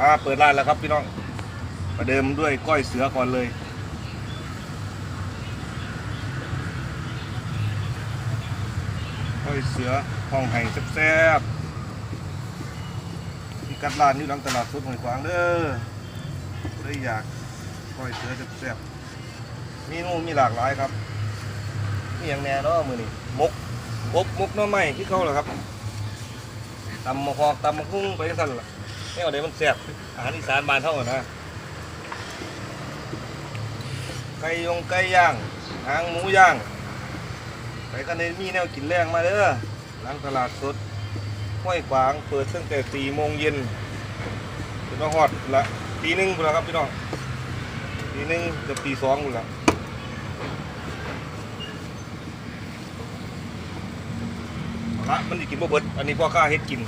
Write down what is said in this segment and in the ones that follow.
อ่าเปิดร้านแล้วครับพี่น้องประเดิมด้วยก้อยเสือก่อนเลย ก้อยเสือห้องไห้แซ่บๆพี่กัดร้านอยู่หลังตลาดสดหอยขวางเด้อได้อยากก้อยเสือแซ่บๆมีนูมีหลากหลายครับมีอย่างแน่เนาะมือนี่มกอบมกน้อไม้ที่เขาเหรอครับตำมะฮอกตำมะคุ้งไปสั่นล่ะ นี่เอาเดี๋ยวมันแซ่บอาหารอีสานบ้านเท่ากันนะไก่ยงไก่ย่างหางหมูย่างไปกันในมีแนวกินแรงมาเด้อหลังตลาดสดห้วยขวางเปิดตั้งแต่สี่โมงเย็นจนมาฮอดละตีหนึ่งพุ่นละครับพี่น้องตีหนึ่งเกือบตีสองพุ่นละละมันจะกินบ่เบิดอันนี้พ่อข้าเฮ็ดกิน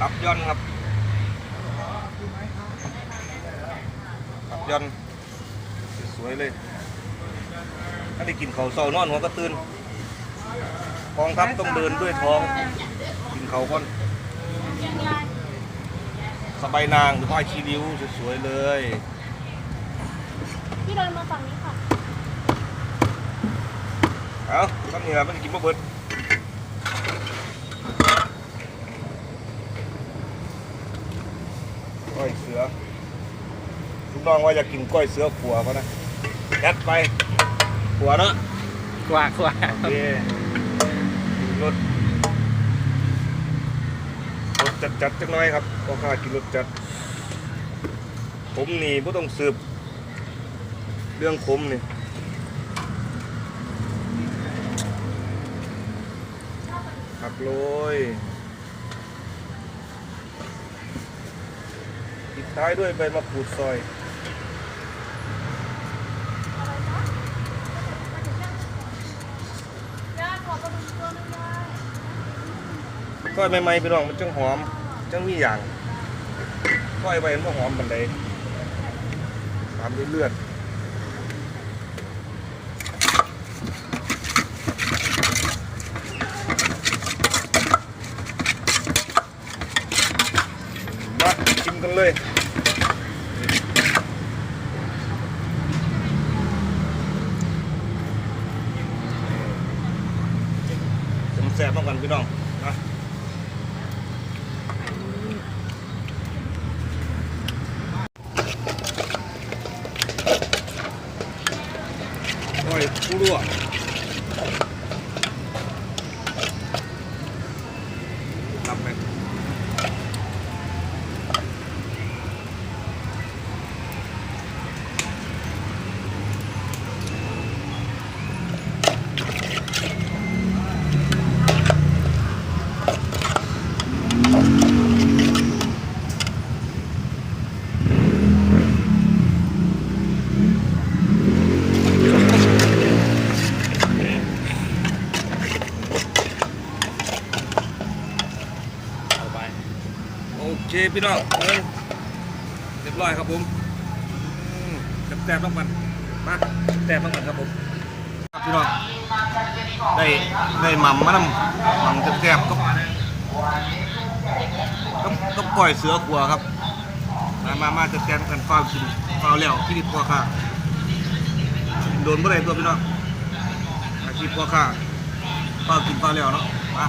ตับย่อนครับตับย่อนสวยๆเลยถ้าได้กินเขาวเศร้านอนหัวก็ตื่นกองทัพต้องเดินด้วยท้อง กินเขาวก่อนสบายนางหรือผ้าคีริ้วสวยๆเลย พี่เดินมาฝั่งนี้ค่ะ เอาทำนี่ละมันจะกินบ่เบิด ก้อยเสือลูกน้องว่าอยากกินก้อยเสือขัวเขานะยัดไปขัวเนาะกว่ากว่าโอเครสรสจัดจัดๆจังน้อยครับก็ค่ากินรสจัด ผมนี่บ่ต้องสืบ เรื่องขมนี่ผักโรยปิด ท้ายด้วยใบมะกรูดซอย ก้อยใหม่ๆพี่น้องมันจังหอม จังมีอย่างก้อยไปมันหอมบันไดตามด้วยเลือดมาชิมกันเลย แซ่บๆมากกันพี่น้องนะโอ้ยผู้รั่วรั เคพี่น้องเอ้ยเรียบร้อยครับผมอืมแซ่บๆต้องมันมาแซ่บๆต้องมันครับผมครับพี่น้องได้ได้หม่ำมะน้ำหม่ำแซ่บๆก็ต้องต้องปล่อยเสือขัวครับ มามามาจะแซ่บกันฟ้าวกินฟ้าวแล้วที่นี่พ่อข้าโดนเมื่อไรตัวพี่น้องอาชีพพ่อข้าฟ้าวกินฟ้าวแล้วเนาะมา